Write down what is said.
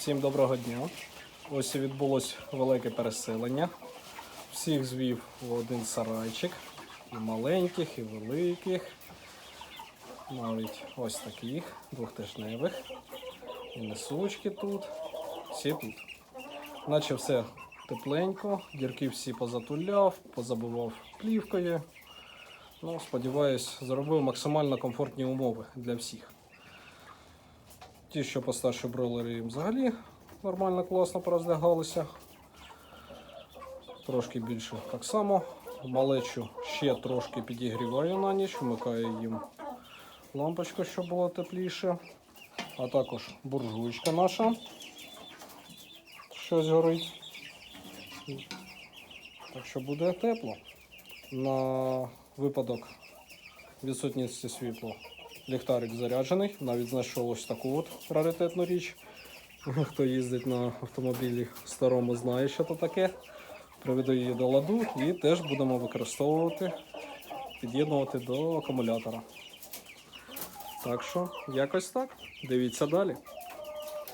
Всім доброго дня. Ось і відбулось велике переселення. Всіх звів в один сарайчик. І маленьких, і великих. Навіть ось таких двохтижневих. І несучки тут. Всі тут. Наче все тепленько, дірки всі позатуляв, позабивав плівкою. Ну, сподіваюсь, зробив максимально комфортні умови для всіх. Ті, що постарші бройлери їм взагалі нормально, класно порозлягалися. Трошки більше так само. Малечу ще трошки підігріваю на ніч, вмикаю їм лампочку, щоб було тепліше. А також буржуйка наша. Щось горить. Так що буде тепло. На випадок відсутності світла ліхтарик заряджений. Навіть знайшов ось таку от раритетну річ. Хто їздить на автомобілі старому, знає, що це таке. Приведу її до ладу і теж будемо використовувати, під'єднувати до акумулятора. Так що, якось так. Дивіться далі.